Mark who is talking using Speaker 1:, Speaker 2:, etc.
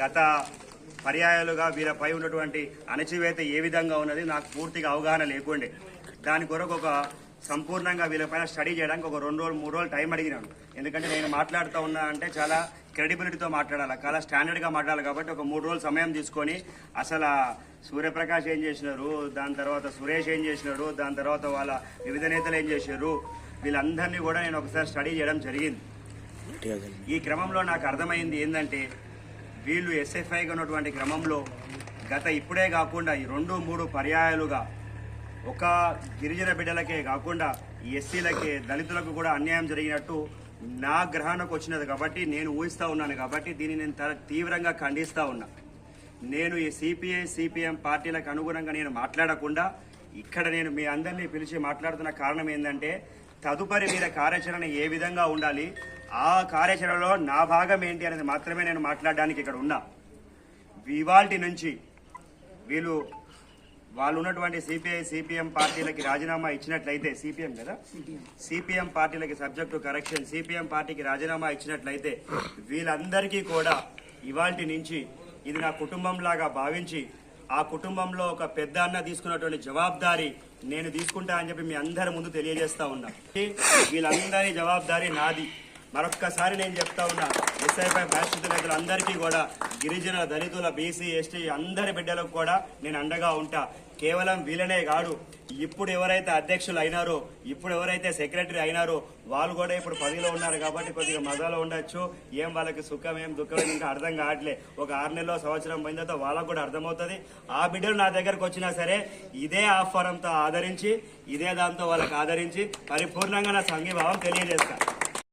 Speaker 1: గత పర్యాయాలుగా వీళ్ళపై ఉన్నటువంటి అణచివేత ఏ విధంగా ఉన్నది నాకు పూర్తిగా అవగాహన లేకుండే. దాని కొరకు ఒక సంపూర్ణంగా వీళ్ళపైన స్టడీ చేయడానికి ఒక రెండు రోజులు మూడు రోజులు టైం అడిగినాను. ఎందుకంటే నేను మాట్లాడుతూ ఉన్నా అంటే చాలా క్రెడిబిలిటీతో మాట్లాడాలి. చాలా స్టాండర్డ్గా మాట్లాడాలి కాబట్టి ఒక మూడు రోజులు సమయం తీసుకొని అసలు సూర్యప్రకాష్ ఏం చేసినారు దాని తర్వాత సురేష్ ఏం చేసినాడు దాని తర్వాత వాళ్ళ వివిధ నేతలు ఏం చేశారు వీళ్ళందరినీ కూడా నేను ఒకసారి స్టడీ చేయడం జరిగింది. ఈ క్రమంలో నాకు అర్థమైంది ఏంటంటే వీళ్ళు ఎస్ఎఫ్ఐగా ఉన్నటువంటి క్రమంలో గత ఇప్పుడే కాకుండా ఈ రెండు మూడు పర్యాయాలుగా ఒక గిరిజన బిడ్డలకే కాకుండా ఎస్సీలకే దళితులకు కూడా అన్యాయం జరిగినట్టు నా గ్రహణకు వచ్చినది కాబట్టి నేను ఊహిస్తూ ఉన్నాను కాబట్టి దీన్ని నేను తీవ్రంగా ఖండిస్తూ ఉన్నా. నేను ఈ సిపిఐ సిపిఎం పార్టీలకు అనుగుణంగా నేను మాట్లాడకుండా ఇక్కడ నేను మీ అందరినీ పిలిచి మాట్లాడుతున్న కారణం ఏంటంటే తదుపరి మీద కార్యాచరణ ఏ విధంగా ఉండాలి? ఆ కార్యాచరణలో నా భాగం ఏంటి అనేది మాత్రమే నేను మాట్లాడడానికి ఇక్కడ ఉన్నా. ఇవాల్టి నుంచి వీళ్ళు వాళ్ళు ఉన్నటువంటి సిపిఐ సిపిఎం పార్టీలకి రాజీనామా ఇచ్చినట్లయితే సిపిఎం కదా? సిపిఎం పార్టీలకి సబ్జెక్టు కరెక్షన్ సిపిఎం పార్టీకి రాజీనామా ఇచ్చినట్లయితే వీళ్ళందరికీ కూడా ఇవాల్టి నుంచి ఇది నా కుటుంబం లాగా భావించి ఆ కుటుంబంలో ఒక పెద్ద అన్న తీసుకున్నటువంటి జవాబారి నేను తీసుకుంటా అని చెప్పి మీ అందరి ముందు తెలియజేస్తా ఉన్నా. వీళ్ళందరి జవాబారి నాది. మరొక్కసారి నేను చెప్తా ఉన్నా ఎస్ఐపై పరిస్థితి రైతులందరికీ కూడా గిరిజన దళితుల బీసీ ఎస్టీ అందరి బిడ్డలకు కూడా నేను అండగా ఉంటా. కేవలం వీళ్ళనే కాదు ఇప్పుడు ఎవరైతే అధ్యక్షులు అయినారో ఇప్పుడు ఎవరైతే సెక్రటరీ అయినారో వాళ్ళు కూడా ఇప్పుడు పదిలో ఉన్నారు కాబట్టి కొద్దిగా మజాలో ఉండొచ్చు. ఏం వాళ్ళకి సుఖం ఏం దుఃఖం ఇంకా అర్థం కావట్లే. ఒక ఆరు నెలలో సంవత్సరం పోయిన తర్వాత వాళ్ళకు కూడా అర్థమవుతుంది. ఆ బిడ్డలు నా దగ్గరకు వచ్చినా సరే ఇదే ఆహ్వానంతో ఆదరించి ఇదే దాంతో వాళ్ళకి ఆదరించి పరిపూర్ణంగా నా సంఘీభావం తెలియజేస్తాను